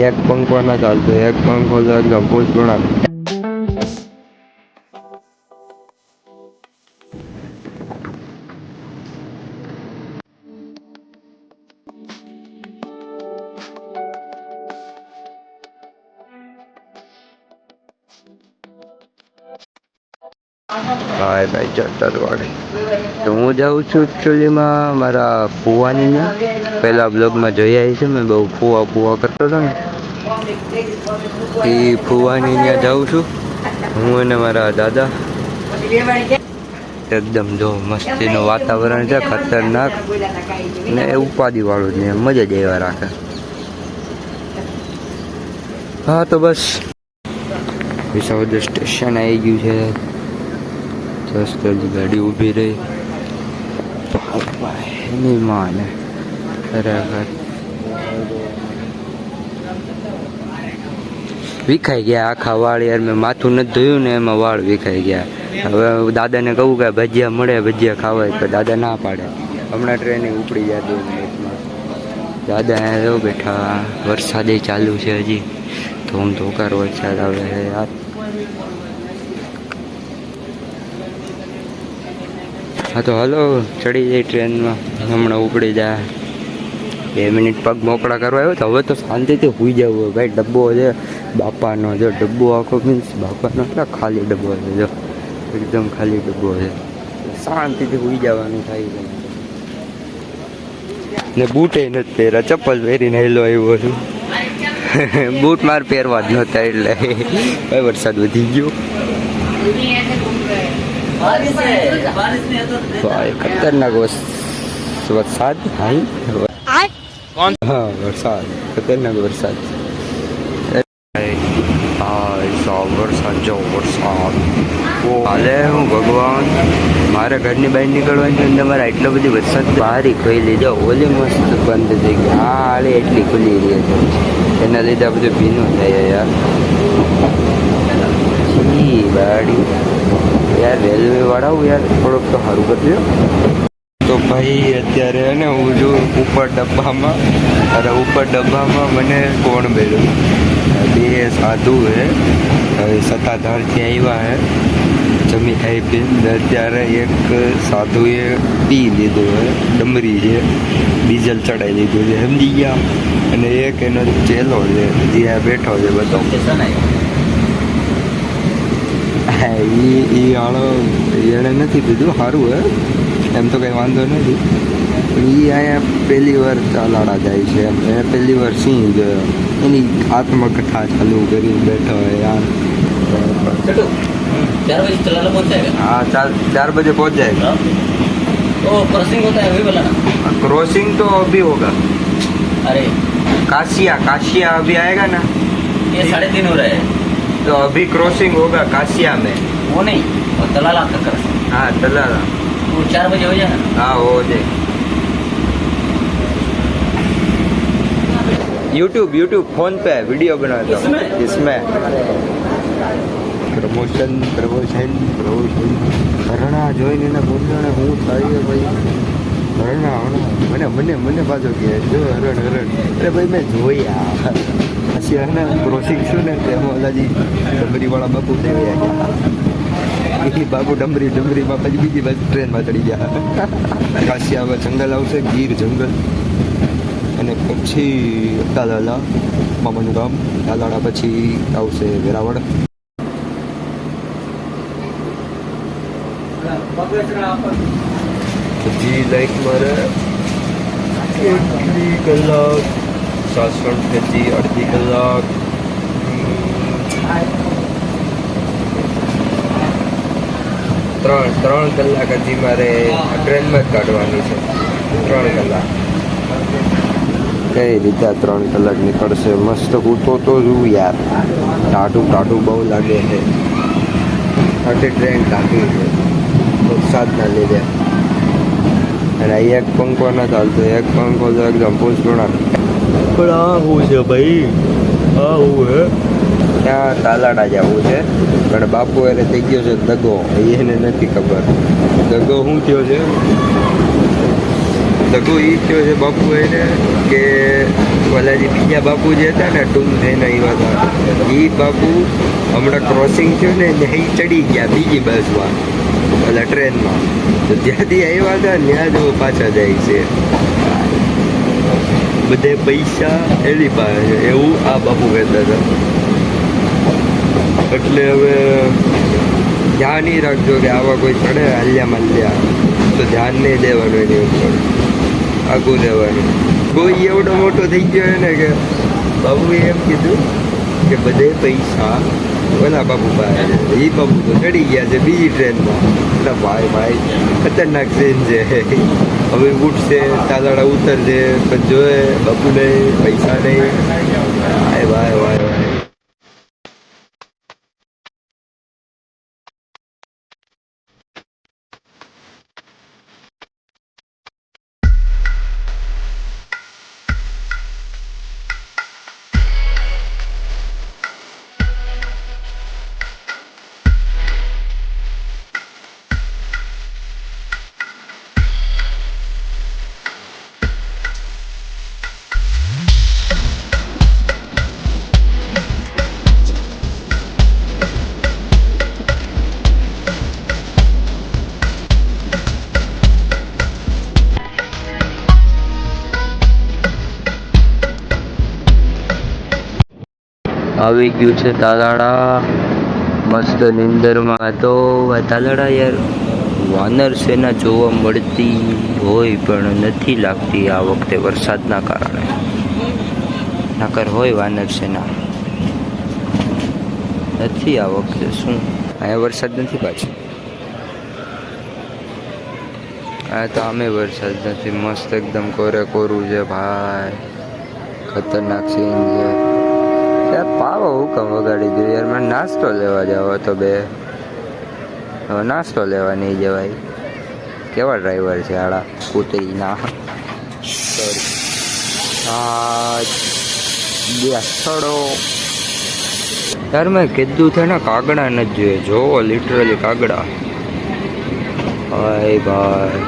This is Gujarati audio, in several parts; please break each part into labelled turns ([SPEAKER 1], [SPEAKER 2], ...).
[SPEAKER 1] એક પંખો ના ચાલતો એક પંખો તો એકદમ પૂછપૂર્ણ ભાઈ ભાઈ ચટર વાળી. તો હું જાઉં છું એકચ્યુઅલીમાં મારા ફુવાની પહેલા બ્લોગમાં જોઈ આવી છે, મેં બહુ ફુવા ફુવા કરતો હતો ને. એ ફુવાની ત્યાં જાઉં છું. હું અને મારા દાદા. એકદમ જો મસ્તીનું વાતાવરણ છે, ખતરનાક. ને એ ઉપાધિવાળું જ નહીં મજા જ એવા રાખે. હા, તો બસ. વિસાવદર સ્ટેશન આવી ગયું છે. હજી ગાડી ઊભી રહી. એની માને ખરેખર વિખાઈ ગયા આખા વાળ યાર મેં માથું નથી ધોયું ને એમાં વાળ વિખાઈ ગયા. હવે દાદાને કહું કે ભજીયા મળે ભજીયા ખાવાય તો દાદા ના પાડે. હમણાં ટ્રેનિંગ ઉપડી જતી દાદા અહીંયા બેઠા, વરસાદે ચાલુ છે હજી. ધોમ ધોકાર વરસાદ આવે છે. યાર હા તો હલો, ચડી જાય ટ્રેનમાં. હમણાં ઉપડી જાય બે મિનિટ પગ મોકળા કરવા આવ્યો તો હવે તો શાંતિથી હોઈ જવું ભાઈ, ડબ્બો છે. બાપાનો જો ડબ્બો આખો મીન્સ બાપાનો એટલે ખાલી ડબ્બો છે, જો. એકદમ ખાલી ડબ્બો છે. શાંતિથી હોઈ જવાનું થાય છે. ને બૂટે નથી પહેર્યા. ચપ્પલ પહેરીને હેલો આવ્યો છું. બૂટ માર પહેરવા જ નહોતા એટલે. ભાઈ, વરસાદ વધી ગયો. ભાઈ ખતરનાક વરસાદ. હાઈ હા વરસાદ. ખતરનાક વરસાદ. વરસાદ જો વરસાદ. કાલે હું ભગવાન મારા ઘરની બહાર નીકળવાની અંદર મારે એટલો બધી વરસાદ બહાર ખોઈ લીધો. ઓલી મસ્ત બંધ થઈ ગઈ. આ આળી એટલી ખુલી રહી છે. એના લીધે બધું ભીનું થાય યાર. છી બાડી યાર રેલવે વાળા યાર થોડોક તો સારું કરજો તો ભાઈ અત્યારે હે ને હું જો ઉપર ડબ્બામાં અરે ઉપર ડબ્બામાં મને કોણ મેળ્યું? બે સાધુ હે સત્તાધારથી આવ્યા હે જમી ખાઈ પીને અત્યારે એક સાધુએ પી લીધું હે ડમરી છે ડીઝલ ચડાવી લીધું છે સમજી ગયા? અને એક એનો ચેલો છે જે આ બેઠો છે બધો. હા ઈ ઈ આણો એણે નથી પીધું સારું હે એમ તો કંઈ વાંધો નથી પણ ઈ અહીંયા પહેલી વાર ચાલાડા જાય છે એમ એને પહેલી વાર સિંહ જોયો એની આત્મકથા ચાલુ કરી બેઠો હોય યાર
[SPEAKER 2] चार बजे चलाना पहुंच जाएगा
[SPEAKER 1] हाँ चार चार बजे पहुंच जाएगा
[SPEAKER 2] तो क्रॉसिंग होता है वही वाला ना
[SPEAKER 1] क्रॉसिंग तो अभी होगा
[SPEAKER 2] अरे
[SPEAKER 1] काशिया काशिया अभी आएगा ना
[SPEAKER 2] ये साढ़े तीन हो रहे हैं
[SPEAKER 1] तो अभी क्रॉसिंग होगा काशिया में
[SPEAKER 2] वो नहीं वो तलाला का क्रॉसिंग
[SPEAKER 1] हाँ चला
[SPEAKER 2] वो चार बजे हो जाए ना
[SPEAKER 1] हाँ हो जाए यूट्यूब यूट्यूब फोन पे वीडियो बनाता हूँ
[SPEAKER 2] इसमें?
[SPEAKER 1] इसमें પ્રમોશન પ્રમોશન પ્રમોશન ઘરણા જોઈને એને બોલવાને હું થાય ભાઈ ઘરણા હરણા મને મને મને પાછો કે જો હરણ હરણ અરે ભાઈ મેં જોયા પછી હે ને ક્રોસિંગ છું ને તેમાં ઓલાજી ડમરીવાળા બાપુ દેવ્યા ગયા એ બાપુ ડમરી ડમરીમાં પછી બીજી બાજુ ટ્રેનમાં ચડી ગયા કાશિયામાં જંગલ આવશે ગીર જંગલ અને પછી તાલાલા મામાનું ગામ તાલાળા પછી આવશે વેરાવળ પછી લાઈક મારે એટલી કલાક સાસણ ખેતી અડધી કલાક ત્રણ ત્રણ કલાક હજી મારે ટ્રેનમાં જ કાઢવાની છે. ત્રણ કલાક. કઈ રીતે ત્રણ કલાક નીકળશે? મસ્ત કૂદતો તો જોઉં યાર. ટાટું ટાટું બહુ લાગે છે. આખી ટ્રેન ટાંકી છે. વરસાદના લીધે. અને એક પંખો ન ચાલતો એક પંખો તો એકદમ પૂછપૂર્ણ પણ આ શું છે ભાઈ? આ હું હે? ત્યાં તાલાડા જવું છે, પણ બાપુ એને થઈ ગયો છે દગો. એને નથી ખબર. દગો શું થયો છે? દગો એ થયો છે બાપુ એને કે ઓલા બીજા બાપુ જે હતા ને ટૂંક થઈને આવ્યા હતા એ બાપુ હમણાં ક્રોસિંગ થયું ને એ ચડી ગયા બીજી બસમાં ઓલા ટ્રેનમાં તો જ્યાંથી આવ્યા હતા ત્યાં જ પાછા જાય છે. બધે પૈસા એની પાસે. છે એવું આ બાપુ કહેતા હતા. એટલે હવે ધ્યાન નહીં રાખજો કે આવા કોઈ ચડે હાલ્યા માલ્યા તો ધ્યાન નહીં દેવાનું એની ઉપર. આગું દેવાનું કોઈ એવડો મોટો થઈ ગયો ને કે બાબુએ એમ કીધું કે બધે પૈસા ઓલા બાપુ પાસે. એ બાપુ તો ચડી ગયા છે, બીજી ટ્રેનમાં એટલે ભાઈ ભાઈ, ખતરનાક ટ્રેન છે. હવે ઉઠશે તાલાડા ઉતરશે પણ જોયે બાપુ નહીં પૈસા નહીં. આવી ગયું છે તાલાળા. મસ્ત નિંદરમાં તો તાલાળા યાર વાનર સેના જોવા મળતી હોય પણ નથી લાગતી આ વખતે વરસાદના કારણે. નકર હોય વાનર સેના. નથી આ વખતે શું? અહીંયા વરસાદ નથી પાછો. આ તો અમે વરસાદ નથી. મસ્ત એકદમ કોરે કોરું છે ભાઈ. ખતરનાક સીન છે. યાર, પાવો હુકમ વગાડી દઉં યાર મને નાસ્તો લેવા જાવ તો બે. હવે નાસ્તો લેવા નહીં જવાય. કેવા ડ્રાઈવર છે આડા? કૂતરીના. સોરી આ બેસડો યાર, મેં કીધું છે ને, કાગડા નથી જોઈએ. જોવો લિટરલી કાગડા. હાય ભાઈ.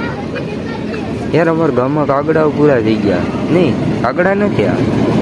[SPEAKER 1] યાર, અમારા ગામમાં કાગડા પૂરા થઈ ગયા. નહીં, કાગડા નથી આ.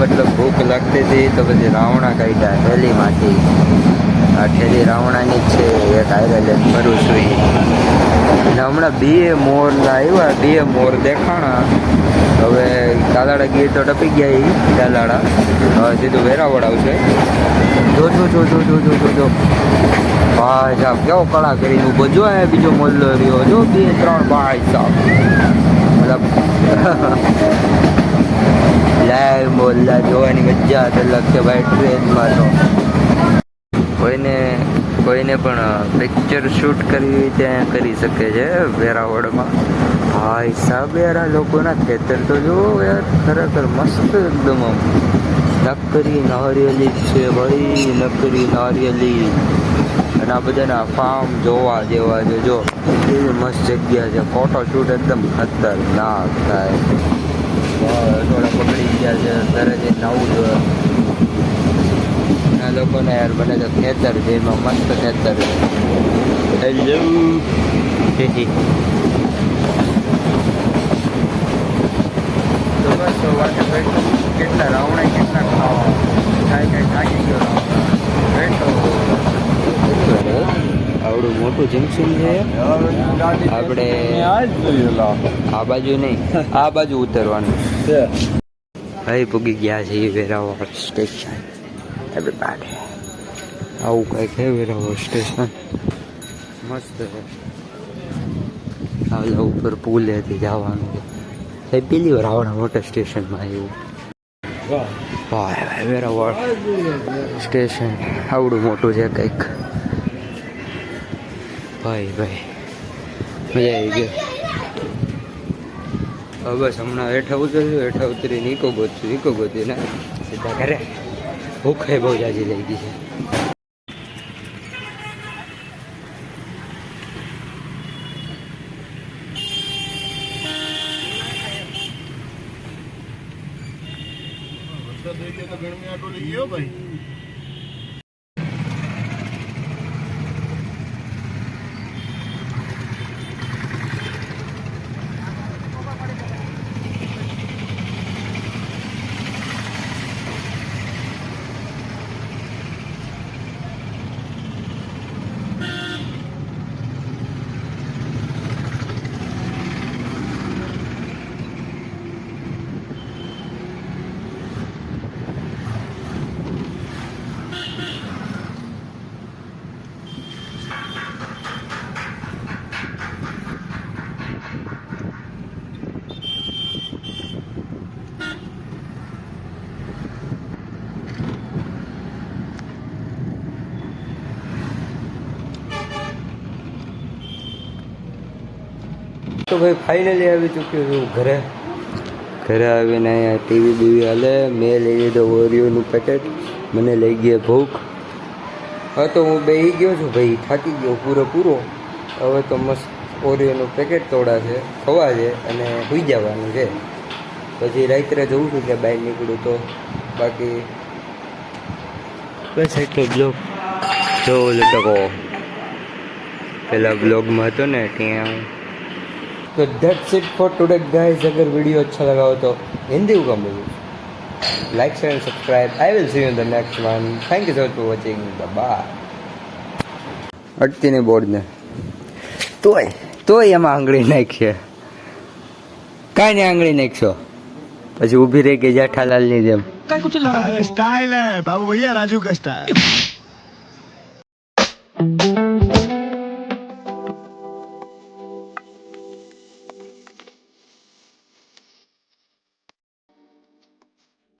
[SPEAKER 1] મતલબ ભૂખ લાગતી હતી તો પછી રાવણા કાઢ્યા ઠેલીમાંથી આ ઠેલી રાવણાની છે, એક હાઈવે લઈને ફરું છું અને હમણાં બે મોર આવ્યા, બે મોર દેખાણા. હવે દાદાડા ગીર તો ટપી ગયા એ હવે સીધું વેરાવળ આવશે. જો જો જો જો જો જો જો ભાઈ સાહેબ કેવો કળા કરીને ઊભો જો એ બીજો મોલ્લો રહ્યો. જો, બે, ત્રણ ભાઈ સાહેબ મતલબ લાઈવ મોલ્લા જોવાની મજા અલગ છે ભાઈ, ટ્રેનમાં તો. કોઈને કોઈને પણ પિક્ચર શૂટ કરવી ત્યાં કરી શકે છે વેરાવળમાં. ભાઈ સાહેબ યાર લોકોના ખેતર તો જુઓ યાર, ખરેખર મસ્ત એકદમ આમ. નકરી નારિયેલી છે ભાઈ, નકરી નારિયેલી. અને આ બધાના ફાર્મ જોવા જેવા છે, જો. કેવી મસ્ત જગ્યા છે. ફોટો શૂટ એકદમ ખતરનાક થાય. થોડા પકડી ગયા છે. અત્યારે જે નવું જોઈએ આ લોકોને યાર બને તો ખેતર છે એમાં મસ્ત ખેતર છે. હેલો તો બસ વાત કેટલા રાવણા કેટલા ખાવા? કાંઈ કાંઈ થાકી ગયો આવડું મોટું જંકશન છે. આપણે આ બાજુ નહીં આ બાજુ ઉતરવાનું. ભાઈ પૂગી ગયા છે વેરાવળ સ્ટેશન એવરીબાડી આવું કંઈક છે વેરાવળ સ્ટેશન મસ્ત છે. આવલા ઉપર પુલેથી જવાનું છે. પેલી વાર આવડા મોટા સ્ટેશનમાં આવ્યું ભાઈ ભાઈ, વેરાવળ સ્ટેશન આવડું મોટું છે કંઈક. ભાઈ ભાઈ, મજા આવી ગઈ. બસ હમણાં હેઠા ઉતર્યું, હેઠા ઉતરી નીકો ગોતું ઇકો ગોતી ને સીધા ઘરે. ભૂખે બહુ જાજી લઈ ગઈ છે. તો ભાઈ ફાઇનલી આવી ચૂક્યો છું ઘરે. ઘરે આવીને અહીંયા ટીવી બીવી હાલે, મેં લઈ લીધો ઓરિયોનું પેકેટ મને લઈ ગયા ભૂખ. હા, તો હું બે ગયો છું ભાઈ, થાકી ગયો પૂરો પૂરો. હવે તો મસ્ત ઓરિયોનું પેકેટ તોડા છે, ખવા છે અને સુઈ જવાનું છે. પછી રાત્રે જવું છું કે બહાર નીકળું તો. બાકી બસ એટલો બ્લોગ જો લટકો પેલા બ્લોગમાં હતો ને, ત્યાં तो that's it for today guys अगर वीडियो अच्छा लगा हो तो हिंदी को कम बोलो like share and subscribe I will see you in the next one thank you so much for watching bye અટતી ને બોર્ડ ને તોય તોય એમાં આંગળી નાખીએ કાંઈ નહીં આંગળી નાખશો પછી ઊભી રહી ગઈ જેઠાલાલની જેમ
[SPEAKER 3] स्टाइल है बाबू भैया राजू का स्टाइल